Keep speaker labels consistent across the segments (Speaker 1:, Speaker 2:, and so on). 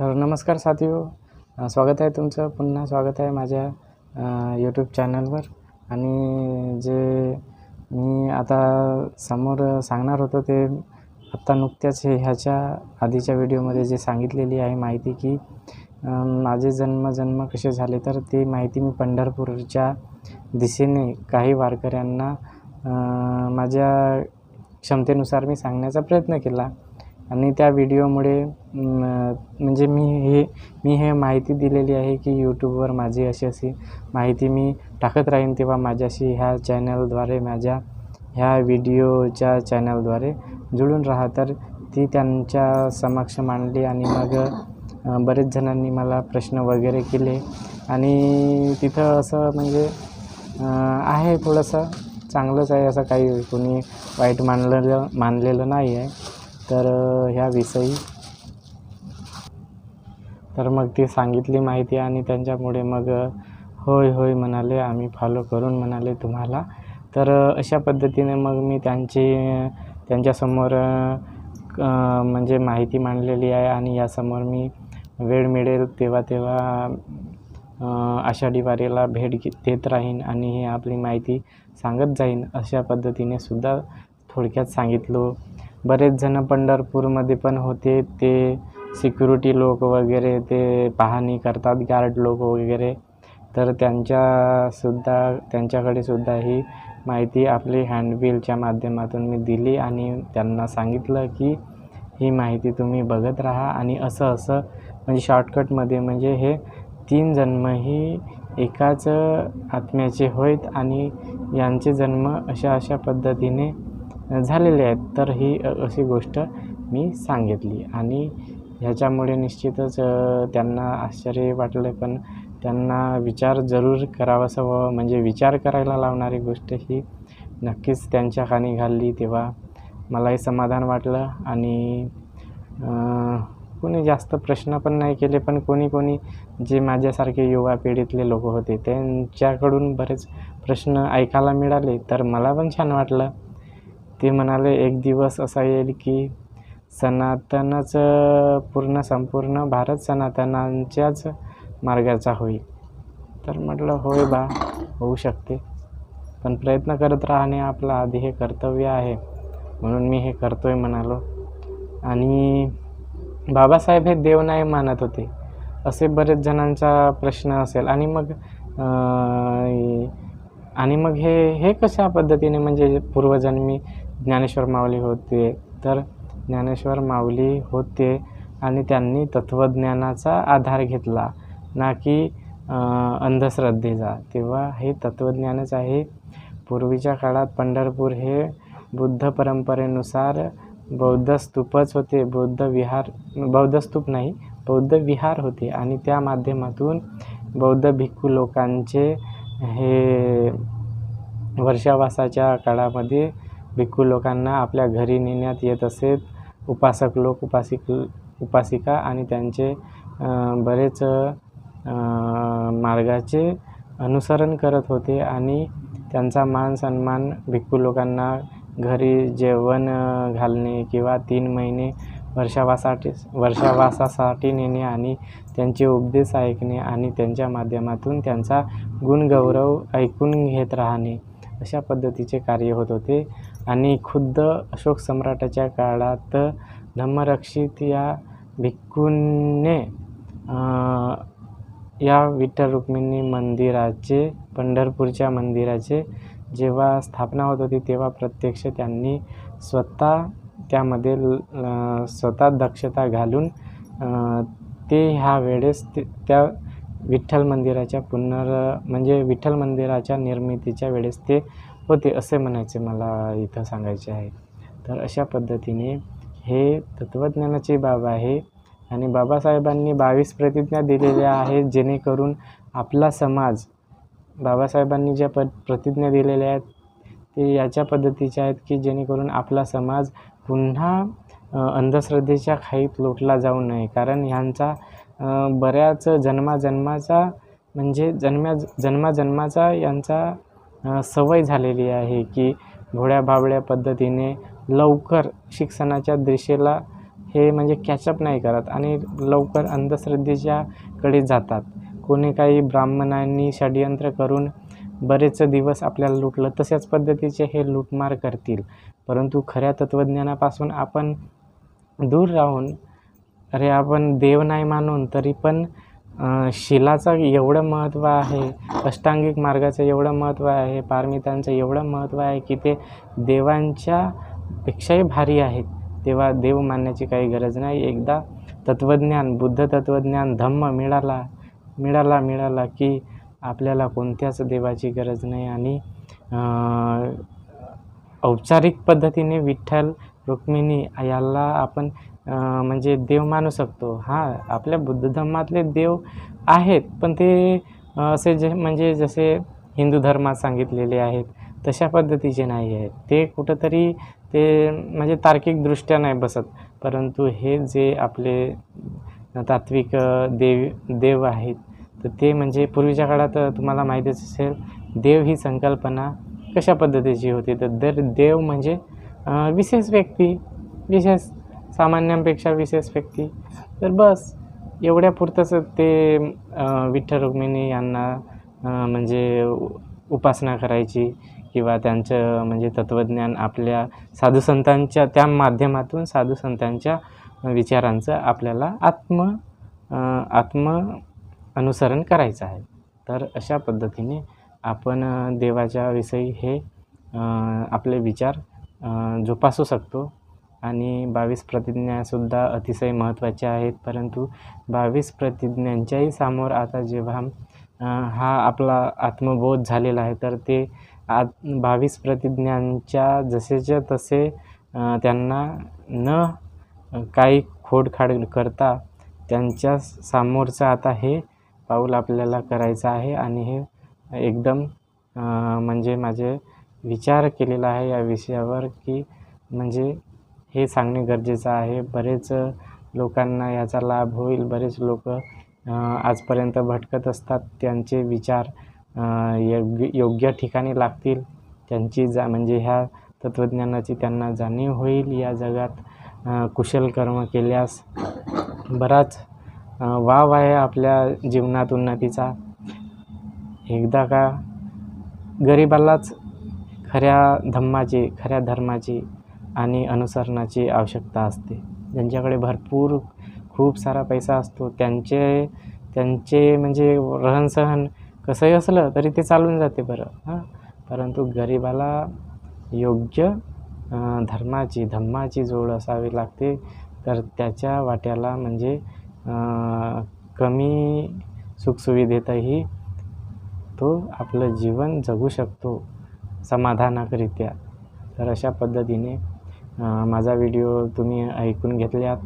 Speaker 1: तर नमस्कार साथियो स्वागत आहे तुमचं. पुन्हा स्वागत आहे माझ्या यूट्यूब चॅनलवर आणि जे मी आता समोर सांगणार होतो ते आत्ता नुकत्याच हे ह्याच्या आधीच्या व्हिडिओमध्ये जे सांगितलेली आहे माहिती की माझे जन्म जन्म कसे झाले तर ती माहिती मी पंढरपूरच्या दिशेने काही वारकऱ्यांना माझ्या क्षमतेनुसार मी सांगण्याचा प्रयत्न केला. आणि त्या व्हिडिओमुळे म्हणजे मी हे मी हे माहिती दिलेली आहे की यूट्यूबवर माझी अशी अशी माहिती मी टाकत राहीन तेव्हा माझ्याशी ह्या चॅनलद्वारे माझ्या ह्या व्हिडिओच्या चॅनलद्वारे जुळून राहा. तर ती त्यांच्या समक्ष मांडली आणि मग बरेच जणांनी मला प्रश्न वगैरे केले. आणि तिथं असं म्हणजे आहे थोडंसं चांगलंच आहे असं काही कोणी वाईट मानलेलं मानलेलं नाही आहे तर ह्याविषयी तर मग ती सांगितली माहिती आणि त्यांच्यामुळे मग होय होय म्हणाले आम्ही फॉलो करून म्हणाले तुम्हाला. तर अशा पद्धतीने मग मी त्यांची त्यांच्यासमोर म्हणजे माहिती मांडलेली आहे आणि यासमोर मी वेळ मिळेल तेव्हा तेव्हा आषाढी वारीला भेट घे देत राहीन आणि ही आपली माहिती सांगत जाईन. अशा पद्धतीने सुद्धा थोडक्यात सांगितलो. बरेच जण पंढरपूरमध्ये पण होते. ते सिक्युरिटी लोक वगैरे ते पाहणी करतात गार्ड लोक वगैरे. तर त्यांच्यासुद्धा त्यांच्याकडे सुद्धा ही माहिती आपली हँडबिलच्या माध्यमातून मी दिली आणि त्यांना सांगितलं की ही माहिती तुम्ही बघत राहा आणि असं असं म्हणजे शॉर्टकटमध्ये म्हणजे हे तीन जन्म ही एकाच आत्म्याचे होईत आणि यांचे जन्म अशा अशा पद्धतीने झालेले आहेत तर ही अशी गोष्ट मी सांगितली. आणि ह्याच्यामुळे निश्चितच त्यांना आश्चर्य वाटलं पण त्यांना विचार जरूर करावासा व म्हणजे विचार करायला लावणारी गोष्ट ही नक्कीच त्यांच्या कानी घालली तेव्हा मलाही समाधान वाटलं. आणि कोणी जास्त प्रश्न पण नाही केले पण कोणी कोणी जे माझ्यासारखे युवा पिढीतले लोक होते त्यांच्याकडून बरेच प्रश्न ऐकायला मिळाले तर मला पण छान वाटलं. ते म्हणाले एक दिवस असा येईल की सनातनच पूर्ण संपूर्ण भारत सनातनांच्याच मार्गाचा होईल. तर म्हटलं होय बा होऊ शकते. पण प्रयत्न करत राहणे आपलं आधी हे कर्तव्य आहे. म्हणून मी हे करतो आहे म्हणालो. आणि बाबासाहेब हे देव नाही मानत होते. असे बरेच जणांचा प्रश्न असेल. आणि मग आणि मग हे हे कशा पद्धतीने म्हणजे पूर्वजन्मी ज्ञानेश्वर माऊली होते. तर ज्ञानेश्वर माऊली होते आणि त्यांनी तत्त्वज्ञानाचा आधार घेतला. ना की अंधश्रद्धेचा. तेव्हा हे तत्त्वज्ञानच आहे. पूर्वीच्या काळात पंढरपूर हे बुद्ध परंपरेनुसार बौद्ध स्तूपच होते. बौद्ध विहार बौद्ध स्तूप नाही बौद्ध विहार होते. आणि त्या माध्यमातून बौद्ध भिक्खू लोकांचे हे वर्षावासाच्या काळामध्ये भिक्खू लोकांना आपल्या घरी नेण्यात येत असेत. उपासक लोक उपासिक उपासिका आणि त्यांचे बरेच मार्गाचे अनुसरण करत होते आणि त्यांचा मान सन्मान भिक्खू लोकांना घरी जेवण घालणे किंवा तीन महिने वर्षावासाठी वर्षावासासाठी नेणे आणि त्यांचे उपदेश ऐकणे आणि त्यांच्या माध्यमातून त्यांचा गुणगौरव ऐकून घेत राहणे अशा पद्धतीचे कार्य होत होते. आणि खुद्द अशोक सम्राटाच्या काळात धम्मरक्षित या भिक्खूंने या विठ्ठल रुक्मिणी मंदिराचे पंढरपूरच्या मंदिराचे जेव्हा स्थापना होत होती तेव्हा प्रत्यक्ष त्यांनी स्वतः त्यामध्ये ल- स्वतः दक्षता घालून ते ह्या वेळेस ते त्या विठ्ठल मंदिराच्या पुनर म्हणजे विठ्ठल मंदिराच्या निर्मितीच्या वेळेस ते होते असे म्हणायचे मला इथं सांगायचे आहे. तर अशा पद्धतीने हे तत्त्वज्ञानाची बाब आहे आणि बाबासाहेबांनी बावीस प्रतिज्ञा दिलेल्या आहेत जेणेकरून आपला समाज बाबासाहेबांनी ज्या प प्रतिज्ञा दिलेल्या आहेत ते याच्या पद्धतीच्या आहेत की जेणेकरून आपला समाज पुन्हा अंधश्रद्धेच्या खाईत लोटला जाऊ नये. कारण ह्यांचा बऱ्याच जन्माजन्माचा म्हणजे जन्म्या जन्माजन्माचा यांचा सवय झालेली आहे की घोड्या भाबड्या पद्धतीने लवकर शिक्षणाच्या दिशेला हे म्हणजे कॅचअप नाही करत आणि लवकर अंधश्रद्धेच्याकडे जातात. कोणी काही ब्राह्मणांनी षडयंत्र करून बरेच दिवस आपल्याला लुटलं तशाच पद्धतीचे हे लूटमार करतील. परंतु खऱ्या तत्त्वज्ञानापासून आपण दूर राहून अरे आपण देव नाही मानून तरी पण शिलाचं एवढं महत्त्व आहे अष्टांगिक मार्गाचं एवढं महत्त्व आहे पारमितांचं एवढं महत्त्व आहे की ते देवांच्या पेक्षाही भारी आहेत. तेव्हा देव मानण्याची काही गरज नाही. एकदा तत्त्वज्ञान बुद्ध तत्त्वज्ञान धम्म मिळाला मिळाला मिळाला की आपल्याला कोणत्याच देवाची गरज नाही आणि औपचारिक पद्धतीने विठ्ठल रुक्मिणी याला आपण म्हणजे देव मानू शकतो. हां आपल्या बुद्ध धर्मातले देव आहेत पण ते असे जे म्हणजे जसे हिंदू धर्मात सांगितलेले आहेत तशा पद्धतीचे नाही आहेत. ते कुठंतरी ते म्हणजे तार्किकदृष्ट्या नाही बसत. परंतु हे जे आपले तात्विक देव देव आहेत तर ते म्हणजे पूर्वीच्या काळात तुम्हाला माहितीच असेल देव ही संकल्पना कशा पद्धतीची होती? तर दर देव म्हणजे विशेष व्यक्ती विशेष सामान्यांपेक्षा विशेष व्यक्ती. तर बस एवढ्या पुरतंच ते विठ्ठल रुक्मिणी यांना म्हणजे उ- उपासना करायची किंवा त्यांचं म्हणजे तत्त्वज्ञान आपल्या साधुसंतांच्या त्या माध्यमातून साधुसंतांच्या विचारांचं आपल्याला आत्म आत्म अनुसरण करायचं आहे. तर अशा पद्धतीने आपण देवाच्या विषयी हे आपले विचार जोपासू शकतो. आणि बावीस प्रतिज्ञासुद्धा अतिशय महत्त्वाच्या आहेत. परंतु बावीस प्रतिज्ञांच्याही समोर आता जेव्हा हा आपला आत्मबोध झालेला आहे तर ते आत बावीस प्रतिज्ञांच्या जसेच्या तसे त्यांना न काही खोडखाड करता त्यांच्या समोरचं आता हे पाऊल आपल्याला करायचं आहे. आणि हे एकदम म्हणजे माझे विचार केलेला आहे या विषयावर की म्हणजे हे सांगणे गरजेचं आहे. बरेच लोकांना याचा लाभ होईल. बरेच लोक आजपर्यंत भटकत असतात. त्यांचे विचार योग्य योग्य ठिकाणी लागतील. त्यांची जा म्हणजे ह्या तत्त्वज्ञानाची त्यांना जाणीव होईल. या जगात कुशल कर्म केल्यास बराच वाव आहे आपल्या जीवनात उन्नतीचा. एकदा का गरिबालाच खऱ्या धम्माची खऱ्या धर्माची आणि अनुसरणाची आवश्यकता असते. ज्यांच्याकडे भरपूर खूप सारा पैसा असतो त्यांचे त्यांचे म्हणजे रहनसहन कसंही असलं तरी ते चालून जाते बरं. हां? परंतु गरिबाला योग्य धर्माची धम्माची जोड असावी लागते. तर त्याच्या वाट्याला म्हणजे कमी सुखसुविधेतही तो आपलं जीवन जगू शकतो समाधानकरित्या. तर अशा पद्धतीने माझा व्हिडिओ तुम्ही ऐकून घेतल्यात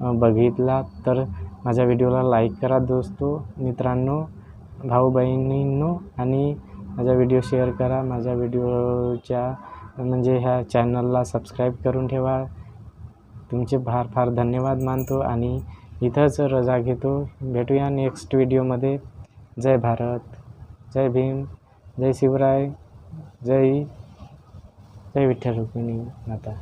Speaker 1: बघितला बघितलात तर माझ्या व्हिडिओला लाईक करा दोस्तो मित्रांनो भाऊ बहिणींनो आणि माझा व्हिडिओ शेअर करा. माझ्या व्हिडिओच्या म्हणजे ह्या चॅनलला सबस्क्राईब करून ठेवा. तुमचे फार फार धन्यवाद मानतो आणि इथंच रजा घेतो. भेटूया नेक्स्ट व्हिडिओमध्ये जय भारत. जय भीम. जय शिवराय. जय जय विठ्ठल रुक्मिणी माता.